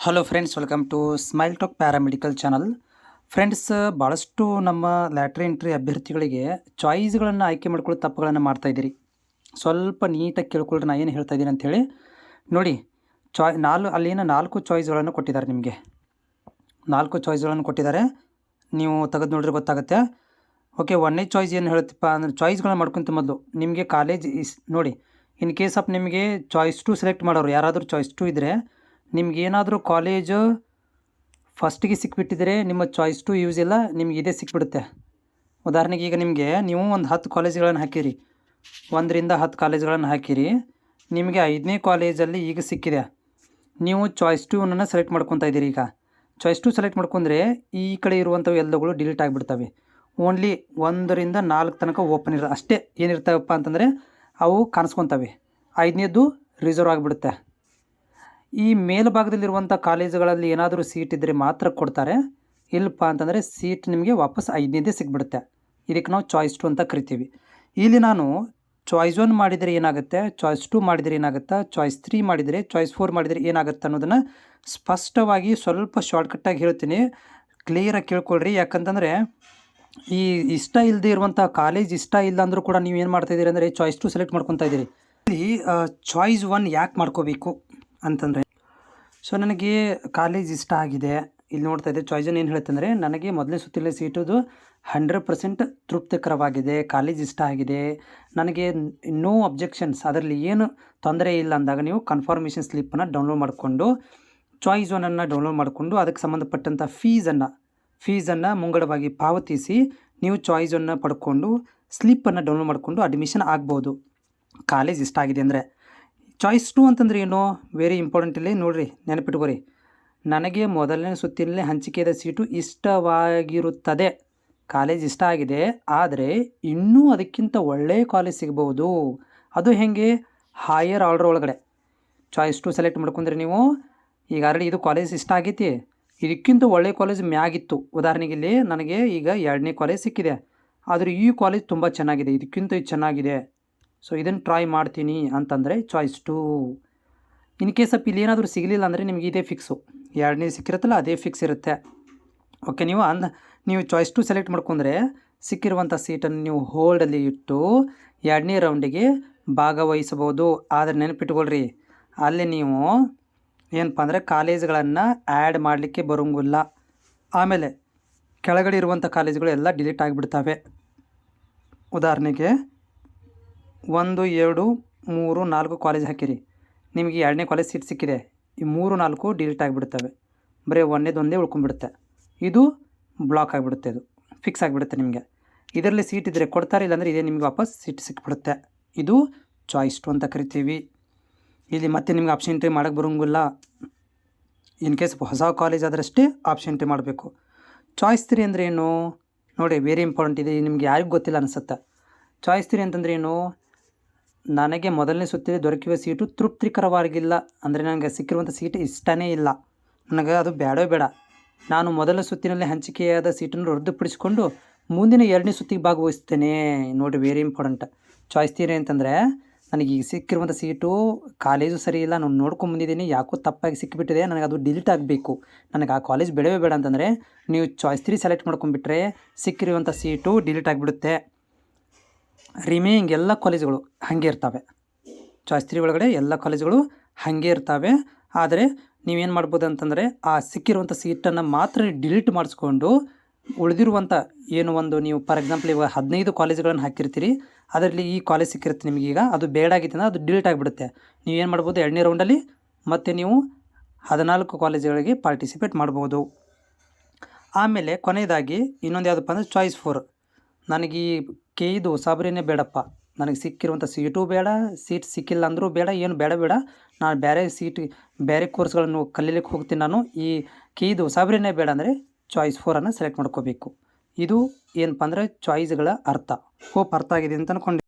Hello friends welcome to smile talk paramedical channel friends ಭಾಳಷ್ಟು ನಮ್ಮ ಲ್ಯಾಟ್ರಿ entry ಅಭ್ಯರ್ಥಿಗಳಿಗೆ ಚಾಯ್ಸ್ಗಳನ್ನು ಆಯ್ಕೆ ಮಾಡ್ಕೊಳ್ಳೋ ತಪ್ಪುಗಳನ್ನು ಮಾಡ್ತಾಯಿದ್ದೀರಿ ಸ್ವಲ್ಪ ನೀಟಾಗಿ ಕೇಳ್ಕೊಳ್ರಿ ನಾನು ಏನು ಹೇಳ್ತಾ ಇದ್ದೀನಿ ಅಂಥೇಳಿ ನೋಡಿ ಚಾಯ್ ನಾಲ್ ಅಲ್ಲಿನ ನಾಲ್ಕು ಚಾಯ್ಸ್ಗಳನ್ನು ಕೊಟ್ಟಿದ್ದಾರೆ ನಿಮಗೆ. ನಾಲ್ಕು ಚಾಯ್ಸ್ಗಳನ್ನು ಕೊಟ್ಟಿದ್ದಾರೆ. ನೀವು ತೆಗೆದು ನೋಡಿದ್ರೆ ಗೊತ್ತಾಗುತ್ತೆ. ಓಕೆ ಒಂದನೇ ಚಾಯ್ಸ್ ಏನು ಹೇಳುತ್ತಪ್ಪ ಅಂದರೆ ಚಾಯ್ಸ್ಗಳನ್ನ ಮಾಡ್ಕೊಂತ ಮೊದಲು ನಿಮಗೆ ಕಾಲೇಜ್ ಇಸ್ ನೋಡಿ ಇನ್ ಕೇಸ್ ಆಫ್ ನಿಮಗೆ ಚಾಯ್ಸ್ ಟು ಸೆಲೆಕ್ಟ್ ಮಾಡೋರು, ಯಾರಾದರೂ ಚಾಯ್ಸ್ ಟು ಇದ್ದರೆ ನಿಮ್ಗೇನಾದರೂ ಕಾಲೇಜು ಫಸ್ಟಿಗೆ ಸಿಕ್ಬಿಟ್ಟಿದ್ರೆ ನಿಮ್ಮ ಚಾಯ್ಸ್ ಟು ಯೂಸ್ ಇಲ್ಲ, ನಿಮ್ಗೆ ಇದೇ ಸಿಕ್ಬಿಡುತ್ತೆ. ಉದಾಹರಣೆಗೆ ಈಗ ನಿಮಗೆ ನೀವು ಒಂದು ಹತ್ತು ಕಾಲೇಜ್ಗಳನ್ನು ಹಾಕಿರಿ. ಒಂದರಿಂದ ಹತ್ತು ಕಾಲೇಜ್ಗಳನ್ನು ಹಾಕಿರಿ. ನಿಮಗೆ ಐದನೇ ಕಾಲೇಜಲ್ಲಿ ಈಗ ಸಿಕ್ಕಿದೆ. ನೀವು ಚಾಯ್ಸ್ ಟೂನನ್ನು ಸೆಲೆಕ್ಟ್ ಮಾಡ್ಕೊತಾ ಇದ್ದೀರಿ ಈಗ. ಚಾಯ್ಸ್ ಟು ಸೆಲೆಕ್ಟ್ ಮಾಡ್ಕೊಂಡ್ರೆ ಈ ಕಡೆ ಇರುವಂಥವು ಎಲ್ಲಗಳು ಡಿಲೀಟ್ ಆಗಿಬಿಡ್ತವೆ. ಓನ್ಲಿ ಒಂದರಿಂದ ನಾಲ್ಕು ತನಕ ಓಪನ್ ಇರ, ಅಷ್ಟೇ ಏನಿರ್ತಾವಪ್ಪ ಅಂತಂದರೆ ಅವು ಕಾಣಿಸ್ಕೊತವೆ. ಐದನೇದು ರಿಸರ್ವ್ ಆಗಿಬಿಡುತ್ತೆ. ಈ ಮೇಲ್ಭಾಗದಲ್ಲಿರುವಂಥ ಕಾಲೇಜುಗಳಲ್ಲಿ ಏನಾದರೂ ಸೀಟ್ ಇದ್ದರೆ ಮಾತ್ರ ಕೊಡ್ತಾರೆ. ಇಲ್ಲಪ್ಪ ಅಂತಂದರೆ ಸೀಟ್ ನಿಮಗೆ ವಾಪಸ್ ಐದನೇದೇ ಸಿಗ್ಬಿಡುತ್ತೆ. ಇದಕ್ಕೆ ನಾವು ಚಾಯ್ಸ್ ಟು ಅಂತ ಕರಿತೀವಿ. ಇಲ್ಲಿ ನಾನು ಚಾಯ್ಸ್ ಒನ್ ಮಾಡಿದರೆ ಏನಾಗುತ್ತೆ? ಚಾಯ್ಸ್ ಟು ಮಾಡಿದರೆ ಏನಾಗುತ್ತೆ? ಚಾಯ್ಸ್ ತ್ರೀ ಮಾಡಿದರೆ ಚಾಯ್ಸ್ ಫೋರ್ ಮಾಡಿದರೆ ಏನಾಗುತ್ತೆ ಅನ್ನೋದನ್ನು ಸ್ಪಷ್ಟವಾಗಿ ಸ್ವಲ್ಪ ಶಾರ್ಟ್ಕಟ್ಟಾಗಿ ಹೇಳ್ತೀನಿ. ಕ್ಲಿಯರಾಗಿ ಕೇಳ್ಕೊಳ್ರಿ. ಯಾಕಂತಂದರೆ ಈ ಇಷ್ಟ ಇಲ್ಲದೆ ಇರುವಂಥ ಕಾಲೇಜ್ ಇಷ್ಟ ಇಲ್ಲ ಅಂದರೂ ಕೂಡ ನೀವು ಏನು ಮಾಡ್ತಾ ಇದ್ದೀರಿ ಅಂದರೆ ಚಾಯ್ಸ್ ಟು ಸೆಲೆಕ್ಟ್ ಮಾಡ್ಕೊತಾ ಇದ್ದೀರಿ. ಇಲ್ಲಿ ಚಾಯ್ಸ್ ಒನ್ ಯಾಕೆ ಮಾಡ್ಕೋಬೇಕು? ಅಂತಂದರೆ. ಸೊ ನನಗೆ ಕಾಲೇಜ್ ಇಷ್ಟ ಆಗಿದೆ. ಇಲ್ಲಿ ನೋಡ್ತಾ ಇದ್ದೆ ಚಾಯ್ಸನ್ ಏನು ಹೇಳ್ತಂದರೆ, ನನಗೆ ಮೊದಲನೇ ಸುತ್ತಿನ ಸೀಟುದು ಹಂಡ್ರೆಡ್ ಪರ್ಸೆಂಟ್ ತೃಪ್ತಿಕರವಾಗಿದೆ ಕಾಲೇಜ್ ಇಷ್ಟ ಆಗಿದೆ. ನನಗೆ ನೋ ಅಬ್ಜೆಕ್ಷನ್ಸ್ ಅದರಲ್ಲಿ ಏನು ತೊಂದರೆ ಇಲ್ಲ ಅಂದಾಗ ನೀವು ಕನ್ಫರ್ಮೇಷನ್ ಸ್ಲಿಪ್ಪನ್ನು ಡೌನ್ಲೋಡ್ ಮಾಡಿಕೊಂಡು ಚಾಯ್ಸ್ ಒನನ್ನು ಡೌನ್ಲೋಡ್ ಮಾಡಿಕೊಂಡು, ಅದಕ್ಕೆ ಸಂಬಂಧಪಟ್ಟಂಥ ಫೀಸನ್ನು ಫೀಸನ್ನು ಮುಂಗಡವಾಗಿ ಪಾವತಿಸಿ, ನೀವು ಚಾಯ್ಸನ್ನು ಪಡ್ಕೊಂಡು ಸ್ಲಿಪ್ಪನ್ನು ಡೌನ್ಲೋಡ್ ಮಾಡಿಕೊಂಡು ಅಡ್ಮಿಷನ್ ಆಗ್ಬೋದು. ಕಾಲೇಜ್ ಇಷ್ಟ ಆಗಿದೆ ಅಂದರೆ. ಚಾಯ್ಸ್ ಟು ಅಂತಂದ್ರೆ ಏನು? ವೆರಿ ಇಂಪಾರ್ಟೆಂಟ್ ಇಲ್ಲಿ. ನೋಡಿರಿ ನೆನಪಿಟ್ಕೋರಿ ನನಗೆ ಮೊದಲನೇ ಸುತ್ತಿನಲ್ಲಿ ಹಂಚಿಕೆಯಾದ ಸೀಟು ಇಷ್ಟವಾಗಿರುತ್ತದೆ. ಕಾಲೇಜ್ ಇಷ್ಟ ಆಗಿದೆ. ಆದರೆ ಇನ್ನೂ ಅದಕ್ಕಿಂತ ಒಳ್ಳೆಯ ಕಾಲೇಜ್ ಸಿಗಬಹುದು. ಅದು ಹೇಗೆ? ಹೈಯರ್ ಆರ್ಡರ್ ಒಳಗಡೆ. ಚಾಯ್ಸ್ ಟು ಸೆಲೆಕ್ಟ್ ಮಾಡ್ಕೊಂಡ್ರೆ ನೀವು. ಈಗ ಆಲ್ರೆಡಿ ಇದು ಕಾಲೇಜ್ ಇಷ್ಟ ಆಗೈತಿ. ಇದಕ್ಕಿಂತ ಒಳ್ಳೆಯ ಕಾಲೇಜ್ ಮ್ಯಾಗಿತ್ತು. ಉದಾಹರಣೆಗೆ ಇಲ್ಲಿ ನನಗೆ ಈಗ ಎರಡನೇ ಕಾಲೇಜ್ ಸಿಕ್ಕಿದೆ. ಆದರೆ ಈ ಕಾಲೇಜ್ ತುಂಬ ಚೆನ್ನಾಗಿದೆ. ಇದಕ್ಕಿಂತ ಇದು ಚೆನ್ನಾಗಿದೆ. ಸೊ ಇದನ್ನು ಟ್ರೈ ಮಾಡ್ತೀನಿ ಅಂತಂದರೆ choice two in case up ಇಲ್ಲಿ ಏನಾದರೂ ಸಿಗಲಿಲ್ಲ ಅಂದರೆ ನಿಮಗೆ ಇದೇ ಫಿಕ್ಸು ಎರಡನೇ ಸಿಕ್ಕಿರುತ್ತಲ್ಲ, ಅದೇ ಫಿಕ್ಸ್ ಇರುತ್ತೆ. ಓಕೆ ನೀವು ಅಂದ, ನೀವು ಚಾಯ್ಸ್ ಟು ಸೆಲೆಕ್ಟ್ ಮಾಡ್ಕೊಂಡ್ರೆ ಸಿಕ್ಕಿರುವಂಥ ಸೀಟನ್ನು ನೀವು ಹೋಲ್ಡಲ್ಲಿ ಇಟ್ಟು ಎರಡನೇ ರೌಂಡಿಗೆ ಭಾಗವಹಿಸಬಹುದು. ಆದರೆ ನೆನಪಿಟ್ಕೊಳ್ರಿ, ಅಲ್ಲಿ ನೀವು ಏನಪ್ಪ ಅಂದರೆ ಕಾಲೇಜ್ಗಳನ್ನು ಆ್ಯಡ್ ಮಾಡಲಿಕ್ಕೆ ಬರೋಂಗಿಲ್ಲ. ಆಮೇಲೆ ಕೆಳಗಡೆ ಇರುವಂಥ ಕಾಲೇಜುಗಳು ಎಲ್ಲ ಡಿಲೀಟ್ ಆಗಿಬಿಡ್ತವೆ. ಉದಾಹರಣೆಗೆ ಒಂದು, ಎರಡು, ಮೂರು, ನಾಲ್ಕು ಕಾಲೇಜ್ ಹಾಕಿರಿ. ನಿಮಗೆ ಎರಡನೇ ಕಾಲೇಜ್ ಸೀಟ್ ಸಿಕ್ಕಿದೆ. ಈ ಮೂರು, ನಾಲ್ಕು ಡಿಲೀಟ್ ಆಗಿಬಿಡ್ತವೆ. ಬರೀ ಒಂದೇದು ಒಂದೇ ಉಳ್ಕೊಂಡ್ಬಿಡುತ್ತೆ. ಇದು ಬ್ಲಾಕ್ ಆಗಿಬಿಡುತ್ತೆ ಇದು. ಫಿಕ್ಸ್ ಆಗಿಬಿಡುತ್ತೆ ನಿಮಗೆ. ಇದರಲ್ಲಿ ಸೀಟ್ ಇದ್ದರೆ ಕೊಡ್ತಾರೆ, ಇಲ್ಲಾಂದರೆ ಇದೇ ನಿಮಗೆ ವಾಪಸ್ ಸೀಟ್ ಸಿಕ್ಬಿಡುತ್ತೆ. ಇದು ಚಾಯ್ಸ್ ಟು ಅಂತ ಕರಿತೀವಿ. ಇಲ್ಲಿ ಮತ್ತೆ ನಿಮ್ಗೆ ಆಪ್ಷನ್ ಎಂಟ್ರಿ ಮಾಡೋಕ್ಕೆ ಬರೋಂಗಿಲ್ಲ. ಇನ್ ಕೇಸ್ ಹೊಸ ಕಾಲೇಜ್ ಆದರಷ್ಟೇ ಆಪ್ಷನ್ ಎಂಟ್ರಿ ಮಾಡಬೇಕು. ಚಾಯ್ಸ್ ತ್ರೀ ಅಂದರೆ ಏನು? ನೋಡಿ ವೆರಿ ಇಂಪಾರ್ಟೆಂಟ್ ಇದೆ. ನಿಮ್ಗೆ ಯಾರಿಗೂ ಗೊತ್ತಿಲ್ಲ ಅನಿಸುತ್ತೆ. ಚಾಯ್ಸ್ ತ್ರೀ ಅಂತಂದ್ರೆ ಏನು? ನನಗೆ ಮೊದಲನೇ ಸುತ್ತಿಗೆ ದೊರಕಿರುವ ಸೀಟು ತೃಪ್ತಿಕರವಾಗಿಲ್ಲ. ಅಂದರೆ ನನಗೆ ಸಿಕ್ಕಿರುವಂಥ ಸೀಟ್ ಇಷ್ಟನೇ ಇಲ್ಲ. ನನಗೆ ಅದು ಬೇಡವೇ ಬೇಡ. ನಾನು ಮೊದಲ ಸುತ್ತಿನಲ್ಲಿ ಹಂಚಿಕೆಯಾದ ಸೀಟನ್ನು ರದ್ದುಪಡಿಸಿಕೊಂಡು ಮುಂದಿನ ಎರಡನೇ ಸುತ್ತಿಗೆ ಭಾಗವಹಿಸ್ತೇನೆ ನೋಡಿ ವೆರಿ ಇಂಪಾರ್ಟೆಂಟ್ ಚಾಯ್ಸ್ ತೀರಿ ಅಂತಂದರೆ, ನನಗೆ ಈಗ ಸಿಕ್ಕಿರುವಂಥ ಸೀಟು ಕಾಲೇಜು ಸರಿ ಇಲ್ಲ. ನಾನು ನೋಡ್ಕೊಂಡು ಬಂದಿದ್ದೀನಿ. ಯಾಕೋ ತಪ್ಪಾಗಿ ಸಿಕ್ಕಿಬಿಟ್ಟಿದೆ. ನನಗೆ ಅದು ಡಿಲೀಟ್ ಆಗಬೇಕು. ನನಗೆ ಆ ಕಾಲೇಜ್ ಬೇಡವೇ ಬೇಡ ಅಂತಂದರೆ, ನೀವು ಚಾಯ್ಸ್ ತ್ರೀ ಸೆಲೆಕ್ಟ್ ಮಾಡ್ಕೊಂಡ್ಬಿಟ್ರೆ ಸಿಕ್ಕಿರುವಂಥ ಸೀಟು ಡಿಲೀಟ್ ಆಗಿಬಿಡುತ್ತೆ. ರಿಮೇಯಿಂಗ್ ಎಲ್ಲ ಕಾಲೇಜುಗಳು ಹಾಗೆ ಇರ್ತವೆ. ಚಾಯ್ಸ್ ತ್ರೀ ಒಳಗಡೆ ಎಲ್ಲ ಕಾಲೇಜುಗಳು ಹಾಗೆ ಇರ್ತವೆ. ಆದರೆ ನೀವೇನು ಮಾಡ್ಬೋದು ಅಂತಂದರೆ ಆ ಸಿಕ್ಕಿರುವಂಥ ಸೀಟನ್ನು ಮಾತ್ರ ಡಿಲೀಟ್ ಮಾಡಿಸ್ಕೊಂಡು ಉಳಿದಿರುವಂಥ ಏನು ಒಂದು ನೀವು ಫಾರ್ ಎಕ್ಸಾಂಪಲ್ ಇವಾಗ ಹದಿನೈದು ಕಾಲೇಜುಗಳನ್ನು ಹಾಕಿರ್ತೀರಿ, ಅದರಲ್ಲಿ ಈ ಕಾಲೇಜ್ ಸಿಕ್ಕಿರುತ್ತೆ ನಿಮಗೀಗ ಅದು ಬೇಡ ಆಗಿತ್ತು ಅಂದರೆ ಅದು ಡಿಲೀಟ್ ಆಗಿಬಿಡುತ್ತೆ. ನೀವು ಏನು ಮಾಡ್ಬೋದು ಎರಡನೇ ರೌಂಡಲ್ಲಿ ಮತ್ತು ನೀವು ಹದಿನಾಲ್ಕು ಕಾಲೇಜುಗಳಿಗೆ ಪಾರ್ಟಿಸಿಪೇಟ್ ಮಾಡ್ಬೋದು. ಆಮೇಲೆ ಕೊನೆಯದಾಗಿ ಇನ್ನೊಂದು ಯಾವುದಪ್ಪ ಅಂದರೆ ಚಾಯ್ಸ್ ಫೋರ್ ನನಗೆ ಈ ಕೆ ಇದು ಬೇಡಪ್ಪ. ನನಗೆ ಸಿಕ್ಕಿರುವಂಥ ಸೀಟೂ ಬೇಡ, ಸೀಟ್ ಸಿಕ್ಕಿಲ್ಲ ಅಂದರೂ ಬೇಡ, ಏನು ಬೇಡ ಬೇಡ. ನಾನು ಬೇರೆ ಸೀಟ್, ಬೇರೆ ಕೋರ್ಸ್ಗಳನ್ನು ಕಲೀಲಿಕ್ಕೆ ಹೋಗ್ತೀನಿ ನಾನು. ಈ ಕೆ ಇದು ಸಾಬ್ರಿನೇ ಬೇಡ ಅಂದರೆ ಚಾಯ್ಸ್ ಫೋರನ್ನು ಸೆಲೆಕ್ಟ್ ಮಾಡ್ಕೋಬೇಕು. ಇದು ಏನಪ್ಪ ಅಂದರೆ ಚಾಯ್ಸ್ಗಳ ಅರ್ಥ. ಹೋಪ್ ಅರ್ಥ ಆಗಿದೆ ಅಂತ ಅಂದ್ಕೊಂಡು